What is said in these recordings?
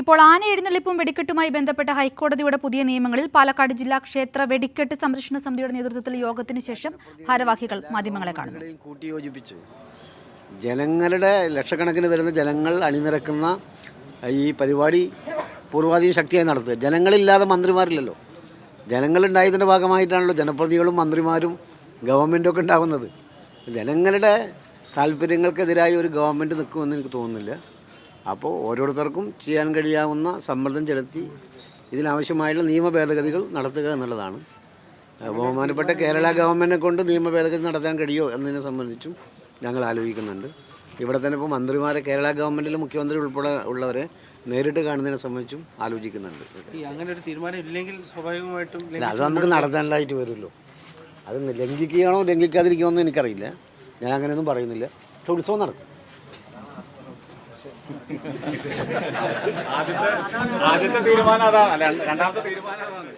ഇപ്പോൾ ആന എഴുന്നള്ളിപ്പും വെടിക്കെട്ടുമായി ബന്ധപ്പെട്ട ഹൈക്കോടതിയുടെ പുതിയ നിയമങ്ങളിൽ പാലക്കാട് ജില്ലാ ക്ഷേത്ര വെടിക്കെട്ട് സംരക്ഷണ സമിതിയുടെ നേതൃത്വത്തിൽ യോഗത്തിന് ശേഷം ഭാരവാഹികൾ മാധ്യമങ്ങളെ കാണുന്നു. ജനങ്ങളുടെ ലക്ഷക്കണക്കിന് വരുന്ന ജനങ്ങൾ അണിനിരക്കുന്ന ഈ പരിപാടി പൂർവാധീന ശക്തിയായി നടത്തുക. ജനങ്ങളില്ലാതെ മന്ത്രിമാരില്ലല്ലോ. ജനങ്ങളുണ്ടായതിന്റെ ഭാഗമായിട്ടാണല്ലോ ജനപ്രതികളും മന്ത്രിമാരും ഗവൺമെന്റും ഒക്കെ ഉണ്ടാകുന്നത്. ജനങ്ങളുടെ താല്പര്യങ്ങൾക്കെതിരായി ഒരു ഗവൺമെന്റ് നിൽക്കുമെന്ന് എനിക്ക് തോന്നുന്നില്ല. അപ്പോൾ ഓരോരുത്തർക്കും ചെയ്യാൻ കഴിയാവുന്ന സമ്മർദ്ദം ചെലുത്തി ഇതിനാവശ്യമായുള്ള നിയമ ഭേദഗതികൾ നടത്തുക എന്നുള്ളതാണ്. ബഹുമാനപ്പെട്ട കേരള ഗവൺമെന്റിനെ കൊണ്ട് നിയമ ഭേദഗതി നടത്താൻ കഴിയുമോ എന്നതിനെ സംബന്ധിച്ചും ഞങ്ങൾ ആലോചിക്കുന്നുണ്ട്. ഇവിടെ തന്നെ ഇപ്പോൾ മന്ത്രിമാരെ കേരള ഗവൺമെന്റിലെ മുഖ്യമന്ത്രി ഉൾപ്പെടെ ഉള്ളവരെ നേരിട്ട് കാണുന്നതിനെ സംബന്ധിച്ചും ആലോചിക്കുന്നുണ്ട്. അങ്ങനെ ഒരു തീരുമാനം ഇല്ലെങ്കിൽ സ്വാഭാവികമായിട്ടും അത് നമുക്ക് നടത്താനായിട്ട് വരുമല്ലോ അത് ലംഘിക്കുകയാണോ ലംഘിക്കാതിരിക്കുകയാണോ എന്ന് എനിക്കറിയില്ല. ഞാൻ അങ്ങനെയൊന്നും പറയുന്നില്ല. പക്ഷെ ഉത്സവം നടക്കും. ആദ്യത്തെ രണ്ടാമത്തെ തീരുമാനം അതാണ്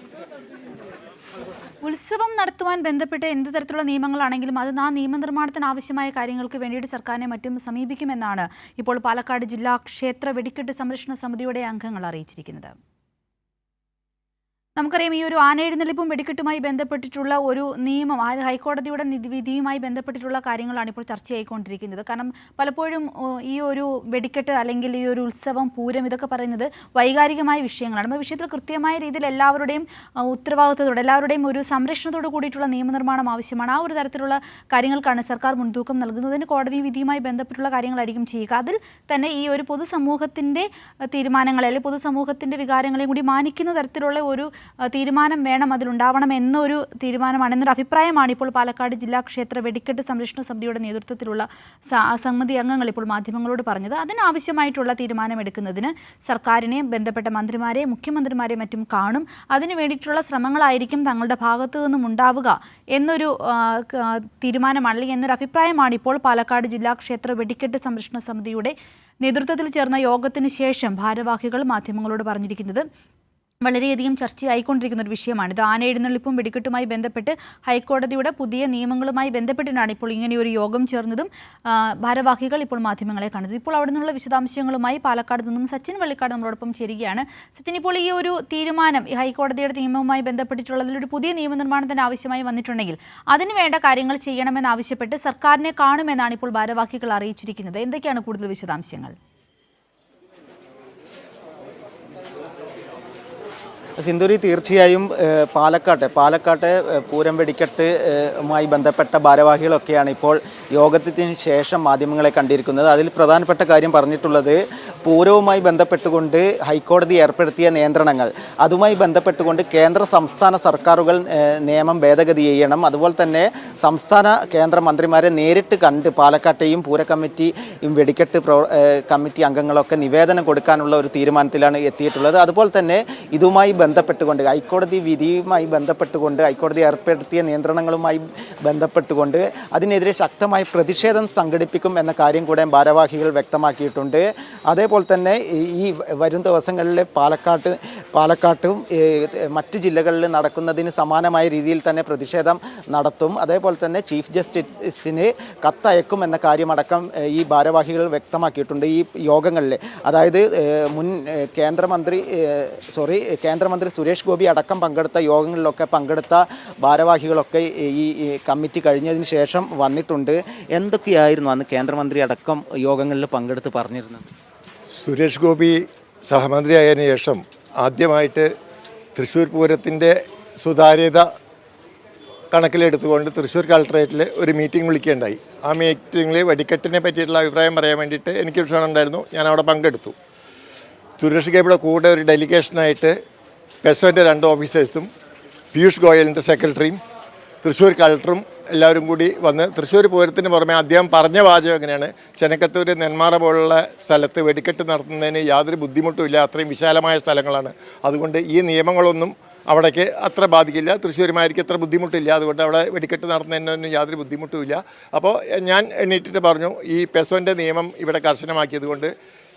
ഉത്സവം നടത്തുവാൻ ബന്ധപ്പെട്ട് എന്ത് തരത്തിലുള്ള നിയമങ്ങളാണെങ്കിലും അത് ആ നിയമനിർമ്മാണത്തിന് ആവശ്യമായ കാര്യങ്ങൾക്ക് വേണ്ടിയിട്ട് സർക്കാരിനെ മറ്റും സമീപിക്കുമെന്നാണ് ഇപ്പോൾ പാലക്കാട് ജില്ലാ ക്ഷേത്ര വെടിക്കെട്ട് സംരക്ഷണ സമിതിയുടെ അംഗങ്ങൾ അറിയിച്ചിരിക്കുന്നത്. നമുക്കറിയാം ഈ ഒരു ആനയെഴുന്നള്ളിപ്പും വെടിക്കെട്ടുമായി ബന്ധപ്പെട്ടിട്ടുള്ള ഒരു നിയമം അതായത് ഹൈക്കോടതിയുടെ വിധിയുമായി ബന്ധപ്പെട്ടിട്ടുള്ള കാര്യങ്ങളാണ് ഇപ്പോൾ ചർച്ചയായിക്കൊണ്ടിരിക്കുന്നത്. കാരണം പലപ്പോഴും ഈ ഒരു വെടിക്കെട്ട് അല്ലെങ്കിൽ ഈ ഒരു ഉത്സവം പൂരം ഇതൊക്കെ പറയുന്നത് വൈകാരികമായ വിഷയങ്ങളാണ്. അപ്പോൾ വിഷയത്തിൽ കൃത്യമായ രീതിയിൽ എല്ലാവരുടെയും ഉത്തരവാദിത്വത്തോടെ എല്ലാവരുടെയും ഒരു സംരക്ഷണത്തോട് കൂടിയിട്ടുള്ള നിയമനിർമ്മാണം ആവശ്യമാണ്. ആ ഒരു തരത്തിലുള്ള കാര്യങ്ങൾക്കാണ് സർക്കാർ മുൻതൂക്കം നൽകുന്നതിന് കോടതി വിധിയുമായി ബന്ധപ്പെട്ടുള്ള കാര്യങ്ങളായിരിക്കും ചെയ്യുക. അതിൽ തന്നെ ഈ ഒരു പൊതുസമൂഹത്തിന്റെ തീരുമാനങ്ങളെ അല്ലെങ്കിൽ പൊതുസമൂഹത്തിന്റെ വികാരങ്ങളെയും കൂടി മാനിക്കുന്ന തരത്തിലുള്ള ഒരു തീരുമാനം വേണം അതിലുണ്ടാവണം എന്നൊരു തീരുമാനമാണ്. എന്നൊരു അഭിപ്രായമാണ് ഇപ്പോൾ പാലക്കാട് ജില്ലാ ക്ഷേത്ര വെടിക്കെട്ട് സംരക്ഷണ സമിതിയുടെ നേതൃത്വത്തിലുള്ള സമിതി അംഗങ്ങൾ ഇപ്പോൾ മാധ്യമങ്ങളോട് പറഞ്ഞത്. അതിനാവശ്യമായിട്ടുള്ള തീരുമാനമെടുക്കുന്നതിന് സർക്കാരിനെ ബന്ധപ്പെട്ട മന്ത്രിമാരെ മുഖ്യമന്ത്രിമാരെ മറ്റും കാണും. അതിനു വേണ്ടിയിട്ടുള്ള ശ്രമങ്ങളായിരിക്കും തങ്ങളുടെ ഭാഗത്തു നിന്നും ഉണ്ടാവുക എന്നൊരു തീരുമാനമാണ് അല്ലെങ്കിൽ എന്നൊരു അഭിപ്രായമാണ് ഇപ്പോൾ പാലക്കാട് ജില്ലാ ക്ഷേത്ര വെടിക്കെട്ട് സംരക്ഷണ സമിതിയുടെ നേതൃത്വത്തിൽ ചേർന്ന യോഗത്തിന് ശേഷം ഭാരവാഹികൾ മാധ്യമങ്ങളോട് പറഞ്ഞിരിക്കുന്നത്. വളരെയധികം ചർച്ചയായിക്കൊണ്ടിരിക്കുന്ന ഒരു വിഷയമാണ്. ഇത് ആന എഴുന്നള്ളിപ്പും വെടിക്കെട്ടുമായി ബന്ധപ്പെട്ട് ഹൈക്കോടതിയുടെ പുതിയ നിയമങ്ങളുമായി ബന്ധപ്പെട്ടിട്ടാണ് ഇപ്പോൾ ഇങ്ങനെ ഒരു യോഗം ചേർന്നതും ഭാരവാഹികൾ ഇപ്പോൾ മാധ്യമങ്ങളെ കാണുന്നത്. ഇപ്പോൾ അവിടെ നിന്നുള്ള വിശദാംശങ്ങളുമായി പാലക്കാട് നിന്നും സച്ചിൻ വള്ളിക്കാട് നമ്മളോടൊപ്പം ചേരുകയാണ്. സച്ചിൻ ഇപ്പോൾ ഈ ഒരു തീരുമാനം ഈ ഹൈക്കോടതിയുടെ നിയമവുമായി ബന്ധപ്പെട്ടിട്ടുള്ളതിൽ ഒരു പുതിയ നിയമനിർമ്മാണം തന്നെ ആവശ്യമായി വന്നിട്ടുണ്ടെങ്കിൽ അതിന് വേണ്ട കാര്യങ്ങൾ ചെയ്യണമെന്നാവശ്യപ്പെട്ട് സർക്കാരിനെ കാണുമെന്നാണ് ഇപ്പോൾ ഭാരവാഹികൾ അറിയിച്ചിരിക്കുന്നത്. എന്തൊക്കെയാണ് കൂടുതൽ വിശദാംശങ്ങൾ? സിന്ദൂരി തീർച്ചയായും പാലക്കാട്ടെ. പാലക്കാട്ടെ പൂരം വെടിക്കെട്ട് ഏഹ്, മായി ബന്ധപ്പെട്ട ഭാരവാഹികളൊക്കെയാണ് ഇപ്പോൾ യോഗത്തിന് ശേഷം മാധ്യമങ്ങളെ കണ്ടിരിക്കുന്നത്. അതിൽ പ്രധാനപ്പെട്ട കാര്യം പറഞ്ഞിട്ടുള്ളത് പൂരവുമായി ബന്ധപ്പെട്ടുകൊണ്ട് ഹൈക്കോടതി ഏർപ്പെടുത്തിയ നിയന്ത്രണങ്ങൾ. അതുമായി ബന്ധപ്പെട്ടുകൊണ്ട് കേന്ദ്ര സംസ്ഥാന സർക്കാരുകൾ നിയമം ഭേദഗതി ചെയ്യണം. അതുപോലെ തന്നെ സംസ്ഥാന കേന്ദ്ര മന്ത്രിമാരെ നേരിട്ട് കണ്ട് പാലക്കാട്ടെയും പൂര കമ്മിറ്റിയും വെടിക്കെട്ട് പ്രോ കമ്മിറ്റി അംഗങ്ങളൊക്കെ നിവേദനം കൊടുക്കാനുള്ള ഒരു തീരുമാനത്തിലാണ് എത്തിയിട്ടുള്ളത്. അതുപോലെ തന്നെ ഇതുമായി ബന്ധപ്പെട്ടുകൊണ്ട് ഹൈക്കോടതി വിധിയുമായി ബന്ധപ്പെട്ടുകൊണ്ട് ഹൈക്കോടതി ഏർപ്പെടുത്തിയ നിയന്ത്രണങ്ങളുമായി ബന്ധപ്പെട്ടുകൊണ്ട് അതിനെതിരെ ശക്തമായ പ്രതിഷേധം സംഘടിപ്പിക്കും എന്ന കാര്യം കൂടെ ഭാരവാഹികൾ വ്യക്തമാക്കിയിട്ടുണ്ട്. അതേപോലെ തന്നെ ഈ- വരും ദിവസങ്ങളിൽ പാലക്കാട്ട് പാലക്കാട്ടും മറ്റ് ജില്ലകളിൽ നടക്കുന്നതിന് സമാനമായ രീതിയിൽ തന്നെ പ്രതിഷേധം നടത്തും. അതേപോലെ തന്നെ ചീഫ് ജസ്റ്റിസിന് കത്തയക്കും എന്ന കാര്യമടക്കം ഈ ഭാരവാഹികൾ വ്യക്തമാക്കിയിട്ടുണ്ട് ഈ യോഗങ്ങളിൽ അതായത് മുൻ കേന്ദ്രമന്ത്രി സോറി കേന്ദ്രമന്ത്രി സുരേഷ് ഗോപി അടക്കം പങ്കെടുത്ത യോഗങ്ങളിലൊക്കെ പങ്കെടുത്ത ഭാരവാഹികളൊക്കെ ഈ കമ്മിറ്റി കഴിഞ്ഞതിന് ശേഷം വന്നിട്ടുണ്ട്. എന്തൊക്കെയായിരുന്നു അന്ന് കേന്ദ്രമന്ത്രി അടക്കം യോഗങ്ങളിൽ പങ്കെടുത്ത് പറഞ്ഞിരുന്നത്? സുരേഷ് ഗോപി സഹമന്ത്രിയായതിനു ശേഷം ആദ്യമായിട്ട് തൃശ്ശൂർ പൂരത്തിന്റെ സുതാര്യത കണക്കിലെടുത്തുകൊണ്ട് തൃശ്ശൂർ കളക്ടറേറ്റിൽ ഒരു മീറ്റിംഗ് വിളിക്കുകയുണ്ടായി. ആ മീറ്റിങ്ങിൽ വെടിക്കെട്ടിനെ പറ്റിയിട്ടുള്ള അഭിപ്രായം പറയാൻ വേണ്ടിയിട്ട് എനിക്ക് ക്ഷണം ഉണ്ടായിരുന്നു. ഞാൻ അവിടെ പങ്കെടുത്തു. സുരേഷ് ഗോപിയുടെ കൂടെ ഒരു ഡെലിഗേഷനായിട്ട് പെസോന്റെ രണ്ട് ഓഫീസേഴ്സും പീയൂഷ് ഗോയലിന്റെ സെക്രട്ടറിയും തൃശ്ശൂർ കളക്ടറും എല്ലാവരും കൂടി വന്ന് തൃശ്ശൂർ പൂരത്തിന് പുറമെ അദ്ദേഹം പറഞ്ഞ വാചകം എങ്ങനെയാണ്? ചെനക്കത്തൂർ നെന്മാറ പോലുള്ള സ്ഥലത്ത് വെടിക്കെട്ട് നടത്തുന്നതിന് യാതൊരു ബുദ്ധിമുട്ടുമില്ല അത്രയും വിശാലമായ സ്ഥലങ്ങളാണ്. അതുകൊണ്ട് ഈ നിയമങ്ങളൊന്നും അവിടേക്ക് അത്ര ബാധിക്കില്ല. തൃശ്ശൂരുമായിരിക്കും അത്ര ബുദ്ധിമുട്ടില്ല. അതുകൊണ്ട് അവിടെ വെടിക്കെട്ട് നടത്തുന്നതിനൊന്നും യാതൊരു ബുദ്ധിമുട്ടുമില്ല അപ്പോൾ ഞാൻ എണ്ണീറ്റിട്ട് പറഞ്ഞു ഈ പെസോന്റെ നിയമം ഇവിടെ കർശനമാക്കിയത് കൊണ്ട്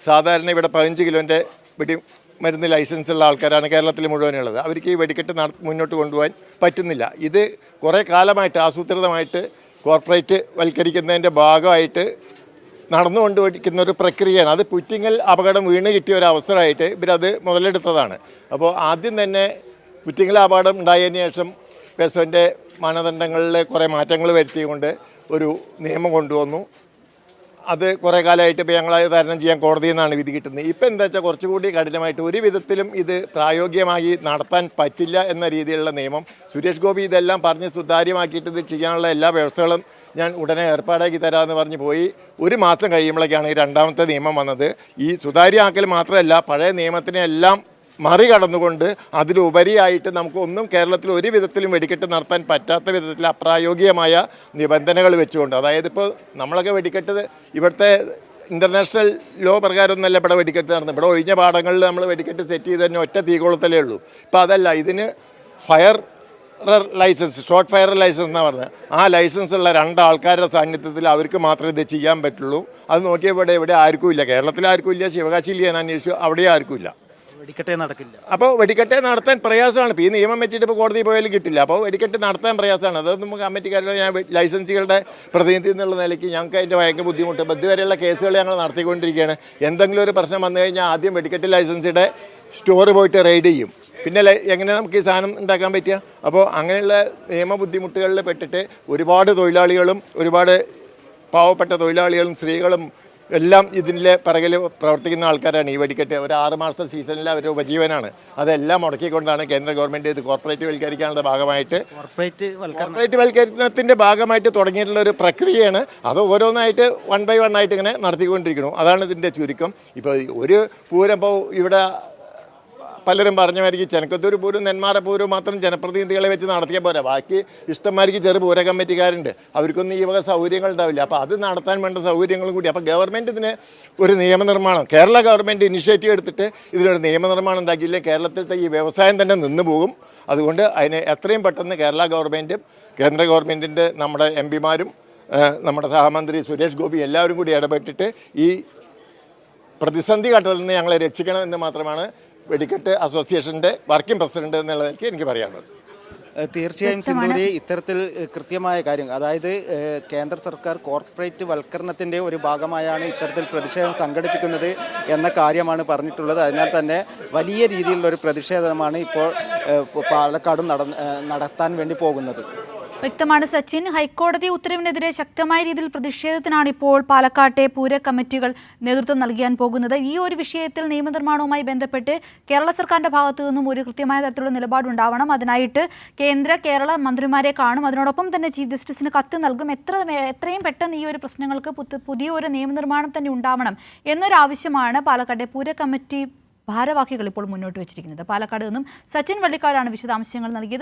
സാധാരണ ഇവിടെ പതിനഞ്ച് കിലോന്റെ വെടി മരുന്ന് ലൈസൻസ് ഉള്ള ആൾക്കാരാണ് കേരളത്തിൽ മുഴുവനുള്ളത്. അവർക്ക് ഈ വെടിക്കെട്ട് നട മുന്നോട്ട് കൊണ്ടുപോകാൻ പറ്റുന്നില്ല. ഇത് കുറേ കാലമായിട്ട് ആസൂത്രിതമായിട്ട് കോർപ്പറേറ്റ് വൽക്കരിക്കുന്നതിന്റെ ഭാഗമായിട്ട് നടന്നുകൊണ്ടിരിക്കുന്ന ഒരു പ്രക്രിയയാണ്. അത് പുറ്റിങ്ങൽ അപകടം വീണ് കിട്ടിയ ഒരു അവസരമായിട്ട് ഇവരത് മുതലെടുത്തതാണ്. അപ്പോൾ ആദ്യം തന്നെ പുറ്റിങ്ങൽ അപകടം ഉണ്ടായതിനു ശേഷം പെസോന്റെ മാനദണ്ഡങ്ങളിൽ കുറേ മാറ്റങ്ങൾ വരുത്തിക്കൊണ്ട് ഒരു നിയമം കൊണ്ടുവന്നു. അത് കുറേ കാലമായിട്ട് ഇപ്പോൾ ഞങ്ങൾ തരണം ചെയ്യാൻ കോടതിയിൽ നിന്നാണ് വിധി കിട്ടുന്നത്. ഇപ്പം എന്താ വെച്ചാൽ കുറച്ചുകൂടി കഠിനമായിട്ട് ഒരു വിധത്തിലും ഇത് പ്രായോഗികമായി നടത്താൻ പറ്റില്ല എന്ന രീതിയിലുള്ള നിയമം സുരേഷ് ഗോപി ഇതെല്ലാം പറഞ്ഞ് സുതാര്യമാക്കിയിട്ട് ഇത് ചെയ്യാനുള്ള എല്ലാ വ്യവസ്ഥകളും ഞാൻ ഉടനെ ഏർപ്പാടാക്കി തരാമെന്ന് പറഞ്ഞ് പോയി. ഒരു മാസം കഴിയുമ്പോഴേക്കാണ് ഈ രണ്ടാമത്തെ നിയമം വന്നത്. ഈ സുതാര്യമാക്കൽ മാത്രമല്ല പഴയ നിയമത്തിനെ എല്ലാം മറികടന്നുകൊണ്ട് അതിലുപരിയായിട്ട് നമുക്ക് ഒന്നും കേരളത്തിൽ ഒരു വിധത്തിലും വെടിക്കെട്ട് നടത്താൻ പറ്റാത്ത വിധത്തിൽ അപ്രായോഗികമായ നിബന്ധനകൾ വെച്ചുകൊണ്ട് അതായത് ഇപ്പോൾ നമ്മളൊക്കെ വെടിക്കെട്ട് ഇവിടുത്തെ ഇന്റർനാഷണൽ ലോ പ്രകാരമൊന്നുമല്ല ഇവിടെ വെടിക്കെട്ട് നടന്നത്. ഇവിടെ ഒഴിഞ്ഞ പാടങ്ങളിൽ നമ്മൾ വെടിക്കെട്ട് സെറ്റ് ചെയ്ത് തന്നെ ഒറ്റ തീകോളത്തലേ ഉള്ളൂ. ഇപ്പോൾ അതല്ല ഇതിന് fire licence short fire licence എന്നാണ് പറഞ്ഞത്. ആ ലൈസൻസ് ഉള്ള രണ്ട് ആൾക്കാരുടെ സാന്നിധ്യത്തിൽ അവർക്ക് മാത്രമേ ഇത് ചെയ്യാൻ പറ്റുള്ളൂ. അത് നോക്കിയപ്പോൾ ഇവിടെ ഇവിടെ ആർക്കും ഇല്ല. കേരളത്തിൽ ആർക്കും ഇല്ല ശിവകാശിയിൽ ഞാൻ അന്വേഷിച്ചു അവിടെ ആർക്കും ഇല്ല. വെടിക്കെട്ടേ നടക്കില്ല. അപ്പോൾ വെടിക്കെട്ടേ നടത്താൻ പ്രയാസമാണ്. ഇപ്പോൾ ഈ നിയമം വെച്ചിട്ട് ഇപ്പോൾ കോടതി പോയാലും കിട്ടില്ല. അപ്പോൾ വെടിക്കെട്ട് നടത്താൻ പ്രയാസമാണ്. അത് നമുക്ക് കമ്മിറ്റിക്കാരുടെ ഞാൻ ലൈസൻസികളുടെ പ്രതിനിധി എന്നുള്ള നിലയ്ക്ക് ഞങ്ങൾക്ക് അതിന്റെ ഭയങ്കര ബുദ്ധിമുട്ട്. അപ്പോൾ ഇതുവരെയുള്ള കേസുകൾ ഞങ്ങൾ നടത്തിക്കൊണ്ടിരിക്കുകയാണ്. എന്തെങ്കിലും ഒരു പ്രശ്നം വന്നു കഴിഞ്ഞാൽ ആദ്യം വെടിക്കെട്ട് ലൈസൻസിയുടെ സ്റ്റോർ പോയിട്ട് റെയ്ഡ് ചെയ്യും. പിന്നെ എങ്ങനെ നമുക്ക് ഈ സാധനം ഉണ്ടാക്കാൻ പറ്റുക? അപ്പോൾ അങ്ങനെയുള്ള നിയമ ബുദ്ധിമുട്ടുകളിൽ പെട്ടിട്ട് ഒരുപാട് തൊഴിലാളികളും ഒരുപാട് പാവപ്പെട്ട തൊഴിലാളികളും സ്ത്രീകളും എല്ലാം ഇതിന്റെ പിറകിൽ പ്രവർത്തിക്കുന്ന ആൾക്കാരാണ് ഈ വെടിക്കെട്ട്. ഒരു ആറ് മാസത്തെ സീസണിൽ അവർ ഉപജീവനാണ്. അതെല്ലാം മുടക്കിക്കൊണ്ടാണ് കേന്ദ്ര ഗവൺമെന്റ് ഇത് കോർപ്പറേറ്റ് വൽക്കരിക്കാനുള്ള ഭാഗമായിട്ട് കോർപ്പറേറ്റ് വൽക്കരണം. കോർപ്പറേറ്റ് വൽക്കരണത്തിന്റെ ഭാഗമായിട്ട് തുടങ്ങിയിട്ടുള്ള ഒരു പ്രക്രിയയാണ്. അത് ഓരോന്നായിട്ട് വൺ ബൈ വൺ ആയിട്ട് ഇങ്ങനെ നടത്തിക്കൊണ്ടിരിക്കുന്നു. അതാണ് ഇതിന്റെ ചുരുക്കം. ഇപ്പോൾ ഒരു പൂരം ഇപ്പോൾ ഇവിടെ പലരും പറഞ്ഞമായിരിക്കും ചെനക്കത്തൂർ പൂരം നെന്മാറ പൂരം മാത്രം ജനപ്രതിനിധികളെ വെച്ച് നടത്തിയ പോരാ. ബാക്കി ഇഷ്ടമായിരിക്കും ചെറു പൂര കമ്മിറ്റിക്കാരുണ്ട്. അവർക്കൊന്നും ഈ വക സൗകര്യങ്ങൾ ഉണ്ടാവില്ല. അപ്പോൾ അത് നടത്താൻ വേണ്ട സൗകര്യങ്ങളും കൂടി. അപ്പോൾ ഗവൺമെന്റ് ഇതിന് ഒരു നിയമനിർമ്മാണം കേരള ഗവൺമെന്റ് ഇനിഷ്യേറ്റീവ് എടുത്തിട്ട് ഇതിനൊരു നിയമനിർമ്മാണം ഉണ്ടാക്കിയില്ലേ? കേരളത്തിലത്തെ ഈ വ്യവസായം തന്നെ നിന്നു പോകും. അതുകൊണ്ട് അതിന് എത്രയും പെട്ടെന്ന് കേരള ഗവൺമെന്റും കേന്ദ്ര ഗവൺമെന്റിന്റെ നമ്മുടെ എം പിമാരും നമ്മുടെ സഹമന്ത്രി സുരേഷ് ഗോപി എല്ലാവരും കൂടി ഇടപെട്ടിട്ട് ഈ പ്രതിസന്ധി ഘട്ടത്തിൽ നിന്ന് ഞങ്ങളെ രക്ഷിക്കണമെന്ന് മാത്രമാണ് വെടിക്കെട്ട് അസോസിയേഷന്റെ വർക്കിംഗ് പ്രസിഡന്റ് എന്നുള്ള നിലയ്ക്ക് എനിക്ക് പറയാനുള്ളത്. തീർച്ചയായും സിന്ധൂരി ഇത്തരത്തിൽ കൃത്യമായ കാര്യം അതായത് കേന്ദ്ര സർക്കാർ കോർപ്പറേറ്റ് വൽക്കരണത്തിന്റെ ഒരു ഭാഗമായാണ് ഇത്തരത്തിൽ പ്രതിഷേധം സംഘടിപ്പിക്കുന്നത് എന്ന കാര്യമാണ് പറഞ്ഞിട്ടുള്ളത്. അതിനാൽ തന്നെ വലിയ രീതിയിലുള്ള ഒരു പ്രതിഷേധമാണ് ഇപ്പോൾ പാലക്കാടും നടത്താൻ വേണ്ടി പോകുന്നത്. വ്യക്തമാണ് സച്ചിൻ. ഹൈക്കോടതി ഉത്തരവിനെതിരെ ശക്തമായ രീതിയിൽ പ്രതിഷേധത്തിനാണ് ഇപ്പോൾ പാലക്കാട്ടെ പൂര കമ്മിറ്റികൾ നേതൃത്വം നൽകിയാൻ പോകുന്നത്. ഈ ഒരു വിഷയത്തിൽ നിയമനിർമ്മാണവുമായി ബന്ധപ്പെട്ട് കേരള സർക്കാരിന്റെ ഭാഗത്തു നിന്നും ഒരു കൃത്യമായ തരത്തിലുള്ള നിലപാടുണ്ടാവണം. അതിനായിട്ട് കേന്ദ്ര കേരള മന്ത്രിമാരെ കാണും. അതിനോടൊപ്പം തന്നെ ചീഫ് ജസ്റ്റിസിന് കത്ത് നൽകും. എത്ര എത്രയും പെട്ടെന്ന് ഈ ഒരു പ്രശ്നങ്ങൾക്ക് പുതിയ ഒരു നിയമനിർമ്മാണം തന്നെ ഉണ്ടാവണം എന്നൊരു ആവശ്യമാണ് പാലക്കാട്ടെ പൂര കമ്മിറ്റി ഭാരവാഹികൾ ഇപ്പോൾ മുന്നോട്ട് വെച്ചിരിക്കുന്നത്. പാലക്കാട് നിന്നും സച്ചിൻ വള്ളിക്കാടാണ് വിശദാംശങ്ങൾ നൽകിയത്.